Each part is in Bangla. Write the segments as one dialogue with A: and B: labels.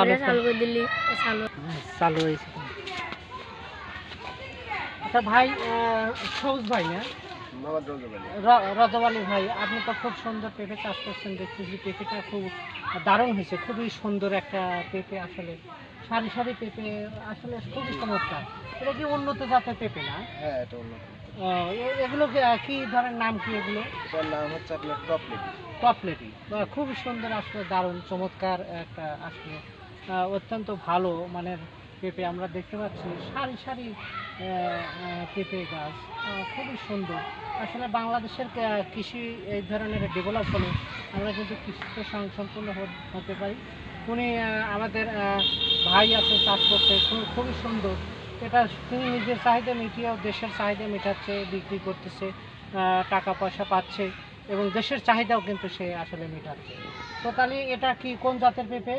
A: ভালো
B: চালু
A: হয়েছে। আচ্ছা ভাই সবুজ ভাই না? র- ভাই আপনি তো খুব সুন্দর পেঁপে চাষ করছেন দেখতেছি পেঁপেটা খুব দারুণ হয়েছে খুবই সুন্দর একটা পেঁপে আসলে। সারি সারি পেঁপে আসলে খুবই চমৎকার। এটা কি উন্নত জাতের পেঁপে না?
C: হ্যাঁ এটা উন্নত।
A: এগুলো কি- আহ, ধরনের নাম কি এগুলো?
C: এটার নাম হচ্ছে আপনার টপলেট
A: টপলেটি খুবই সুন্দর আসলে দারুণ চমৎকার একটা আসলে অত্যন্ত ভালো মানের পেঁপে আমরা দেখতে পাচ্ছি। সারি সারি পেঁপে গাছ। খুবই সুন্দর। আসলে বাংলাদেশের কৃষি এই ধরনের ডেভেলপ হলে আমরা কিন্তু কৃষিতে সম্পূর্ণ হতে পারি। উনি আমাদের ভাই আছে, চাষ করতে। খুব খুবই সুন্দর। এটা তিনি নিজের চাহিদা মিটিয়েও দেশের চাহিদা মেটাচ্ছে, বিক্রি করতেছে টাকা পয়সা পাচ্ছে এবং দেশের চাহিদাও কিন্তু সে আসলে মেটাচ্ছে। তো তাহলে এটা কি কোন জাতের পেঁপে?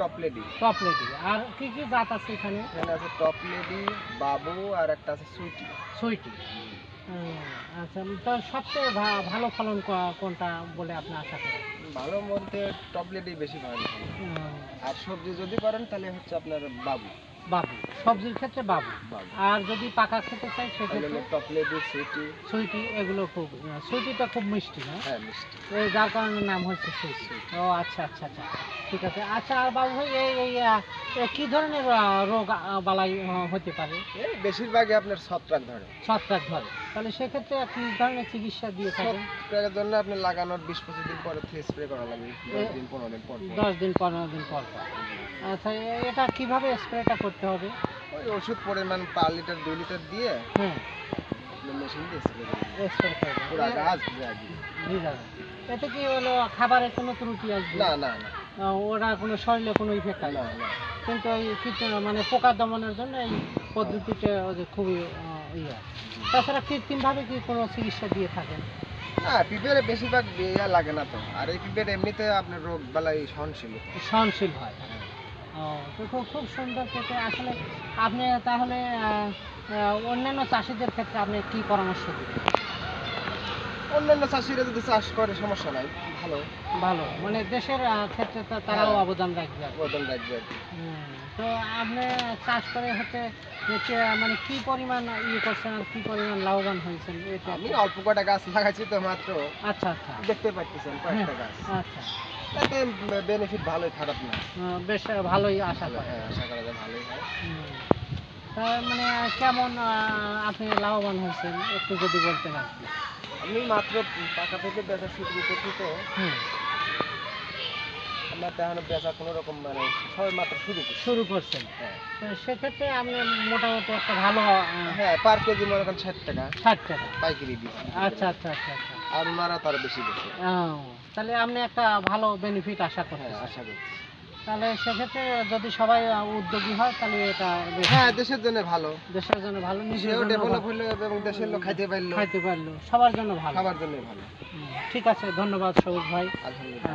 C: টপলেডি
A: টপ লেডি আর কি কি জাত আছে এখানে?
C: এখানে আছে টপলেডি বাবু আর একটা আছে সুইটি।
A: সুইটি। আচ্ছা তো সবচেয়ে ভালো ফলন কোনটা বলে আপনি আশা করেন?
C: ভালো মধ্যে টপলেডি বেশি ভালো। আর সবজি যদি করেন তাহলে হচ্ছে আপনার বাবু।
A: বাবু সবজির ক্ষেত্রে বাবু। আর যদি পাকা খেতে চাই সেক্ষেত্রে
C: টপলেডি সুইটি।
A: সুইটি এগুলো খুব সুইটিটা খুব মিষ্টি না?
C: হ্যাঁ মিষ্টি।
A: যার কারণে নাম হচ্ছে সুইটি। ও আচ্ছা আচ্ছা আচ্ছা। ঠিক আছে। আচ্ছা আর বাবু ভাই এই কি ধরনের রোগ বালাই হতে পারে?
C: এই বেশিরভাগই আপনার ছত্রাক ধরে।
A: ছত্রাক ধরে। তাহলে সেক্ষেত্রে কি ধরনের চিকিৎসা দিয়ে থাকেন।
C: ছত্রাকের জন্য আপনি লাগানোর বিশ পঁচিশ দিন পরে থেকে স্প্রে করা লাগবে দশ দিন পনেরো দিন পর পর।
A: দশ দিন পনেরো দিন পর পর। আচ্ছা এটা কীভাবে স্প্রেটা করতে হবে?
C: ওই ওষুধ পরিমাণ পার লিটার দুই লিটার দিয়ে
A: হ্যাঁ।
C: আপনি মেশিন দিয়ে স্প্রে করবেন। পুরা গাছ ভিজে।
A: এতে কি হলো খাবারের কোনো ত্রুটি আসবে?
C: না না না।
A: ওরা কোনো শরীরে কোনো ইফেক্ট আসবে
C: না।
A: কিন্তু এই মানে পোকা দমনের জন্য এই পদ্ধতিটা খুবই ইয়ে। তাছাড়া কৃত্রিমভাবে কি কোনো চিকিৎসা দিয়ে থাকেন?
C: না পিঁপড়ে বেশিরভাগ ইয়া লাগে না তো। আর এই পিঁপড়ে এমনিতে আপনার রোগ বালাই সহনশীল।
A: সহনশীল হয়। ও তো খুব খুব সুন্দর পেঁপে আসলে আপনি তাহলে অন্যান্য চাষিদের ক্ষেত্রে আপনি কি পরামর্শ দেবেন?
C: অন্যান্য চাষিরা যদি চাষ করে সমস্যা নাই। ভালো।
A: ভালো। মানে দেশের ক্ষেত্রে তারাও
C: হ্যাঁ।
A: অবদান রাখবে।
C: বদল রাখবে।
A: তো আপনি চাষ করে হচ্ছে হচ্ছে মানে কি পরিমাণ ইয়ে করছেন আর কি পরিমাণ লাভবান হয়েছেন? এটা
C: আমি অল্প কটা গাছ লাগাইছি তো মাত্র।
A: আচ্ছা আচ্ছা।
C: দেখতে পাচ্ছেন কয়েকটা গাছ।
A: আচ্ছা।
C: তাতে বেনিফিট ভালোই খারাপ না।
A: বেশ ভালোই আশা
C: ভালো হ্যাঁ আশা করা যায় ভালোই হয়।
A: মানে কেমন আপনি লাভবান হয়েছেন? একটু যদি বলতেন আর কি।
C: আমি মাত্র পাকা থেকে বেচা শুরু করছি তো। আমার দেখানো বেচা কোনো রকম মানে সবাই মাত্র শুরু
A: শুরু করছেন।
C: হ্যাঁ
A: সেক্ষেত্রে আপনি মোটামুটি একটা ভালো
C: হ্যাঁ পার কেজি মনে করেন ষাট টাকা।
A: ষাট টাকা।
C: পাইকারি দিচ্ছি।
A: আচ্ছা আচ্ছা আচ্ছা আচ্ছা।
C: আর ওনারা তার বেশি বেশি।
A: তাহলে আপনি একটা ভালো বেনিফিট আশা
C: হ্যাঁ আশা করছি।
A: তাহলে সেক্ষেত্রে যদি সবাই উদ্যোগী হয় তাহলে এটা
C: হ্যাঁ দেশের জন্য ভালো।
A: দেশের জন্য ভালো জন্য
C: ডেভেলপ
A: ভালো।
C: হলো এবং দেশের লোক খাইতে পারল।
A: খাইতে পারল। সবার জন্য ভালো।
C: খাবার জন্য ভালো।
A: ঠিক আছে ধন্যবাদ সবুজ ভাই।
C: আলহামদুলিল্লাহ।